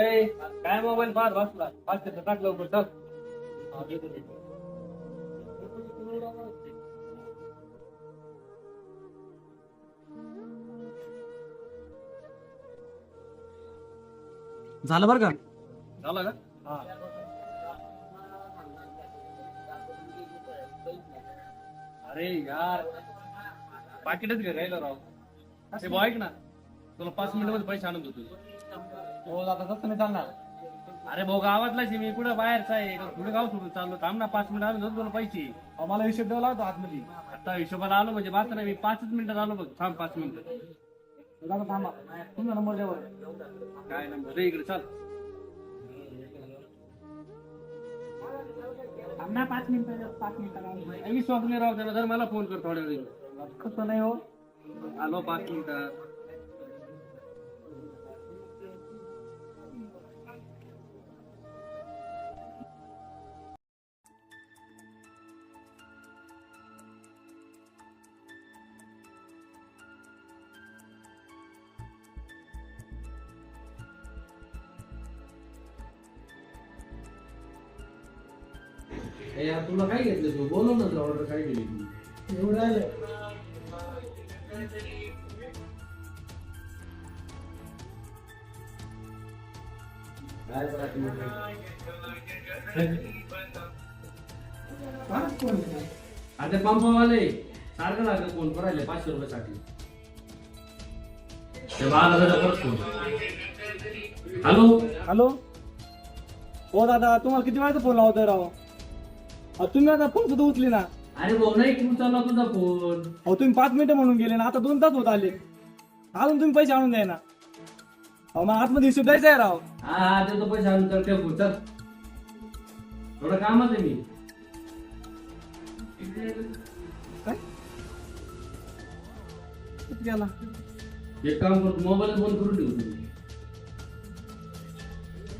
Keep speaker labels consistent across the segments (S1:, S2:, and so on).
S1: ए, काय मोबाईल पाहत बसला? पाचशे तर टाक लवकर चल. हा, देतो, देतो.
S2: झालं बरं का?
S1: झालं का? हा. अरे यार पाकिटच घे राहिलं राव. ते भाऊ ऐक ना. तुला पाच मिनिटामध्ये पैसे आणून देतो. हो आता तसं नाही चालणार? अरे भाऊ गावातलाच आहे मी. कुठं बाहेरचा आहे? कुठं गाव सोडून चाललो. थांब ना पाच मिनिट देतो तुला पैसे. अहो, मला हिशोब द्यावा लागतो आतमध्ये. आता हिशोबाला आलो म्हणजे बात नाही मी पाचच मिनिटात आलो बघ. थांब पाच मिनिटं. थांबा तुमचा नंबर द्यावर काय नंबर? रे इकडे चाल.
S3: थांबना पाच मिनिटं पाच मिनिटं
S1: काही विश्वास नाही राव त्याला जर मला फोन कर थोड्या वेळी कसं नाही हो? आलो पाच मिनिटात
S2: यार तुला काय घेतलं तू? बोलव ना ऑर्डर काय केली तू?
S3: एवढं आलं.
S2: काय? आता पंपवाले सारखं लागलं फोन करायला पाचशे रुपयासाठी. ते बाळाला परत फोन. हॅलो?
S1: हॅलो? हो दादा तुम्हाला किती वेळाचा फोन लावतोय राव? अहो, तुम्ही आता फोन सुद्धा उचली ना.
S2: अरे भाऊ नाही तू चालला तुझा फोन
S1: अहो तुम्ही पाच मिनिटं म्हणून गेले ना आता दोन तास होत आले. अजून तुम्ही पैसे आणून द्या ना. अहो मग आतमध्ये हिशोब द्यायचा आहे राव.
S2: हा हा देतो पैसे आणून तर ठेव चल. थोडं कामात आहे मी.
S1: काय? गेला?
S2: एक काम करतो मोबाईल बंद करून ठेवू. तुम्ही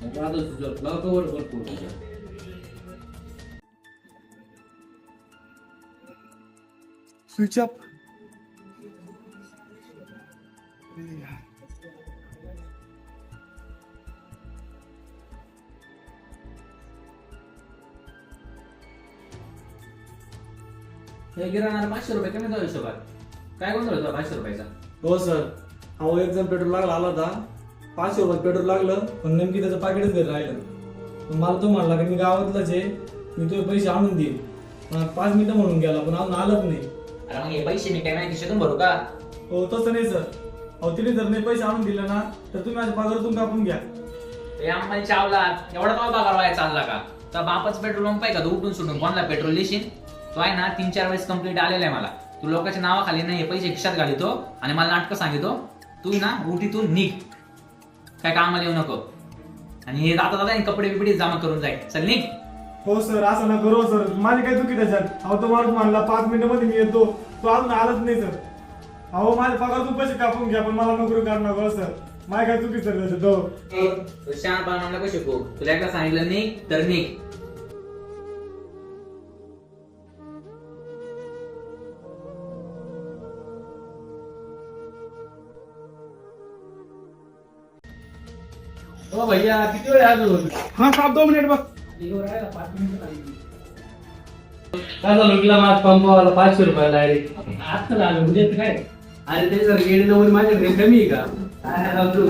S2: आता आता तुझं लावतो वर वर फोन
S1: स्विच ऑफ
S4: हे गिराणार पाचशे रुपये कमी जाऊ हिशोबात. काय गोंधळ होता पाचशे रुपयाचा?
S5: हो सर. अहो एक जण पेट्रोल लागला आला होता. पाचशे रुपयात पेट्रोल लागलं पण नेमकी त्याचं पाकिटच घरी राहिलं. पण मला तो म्हणला की मी गावातलाच आहे मी तुझे पैसे आणून देईन. पाच मिनिटं म्हणून गेला पण अजून आलंच नाही.
S4: अरे मग हे पैसे मी काय नाही खिशातून भरू का?
S5: हो तसं नाही सर. अहो तिने जर नाही पैसे आणून दिले ना तर तुम्ही माझ्या पगारातून कापून घ्या.
S4: आम्हाला चावला एवढा तो पगार व्हायला चालला का? तर बापच पेट्रोल पंप आहे का? तू उठून सुटून कोणला पेट्रोल देशील? तो आहे ना तीन चार वेळेस कंप्लीट आलेला आहे मला. तू लोकांच्या नावाखाली ना हे पैसे खिशात घालितो आणि मला नाटकं सांगितो. तू ना उठीतून निघ. काय कामाला येऊ नको. आणि हे जाता जाता हे कपडे बिपडे जमा करून जाईल चल निघ.
S5: हो सर असं ना करू सर. माझी काय चुकी त्याच्यात? अहो तो माणूस म्हणला पाच मिनिटामध्ये मी येतो. तो अजून आलाच नाही सर. अहो माझ्या पगारातून पैसे कापून घ्या पण मला नोकरी काढू नका हो सर. माझी काय चुकी सर त्याच्यात? हो.
S4: तू शहाण म्हणला का शिकू तुला एकदा सांगितलं निघ तर निघ.
S1: हो भैया किती वेळ आहे अजून? हा सात दोन मिनिट बघ
S2: काय झालं? तुला माझ पंपवाला पाचशे रुपये डायरेक्ट
S1: आता झालं म्हणजे ते काय?
S2: अरे ते जर गेडी नंबर माझ्याकडे कमी आहे का?
S1: काय राव तू?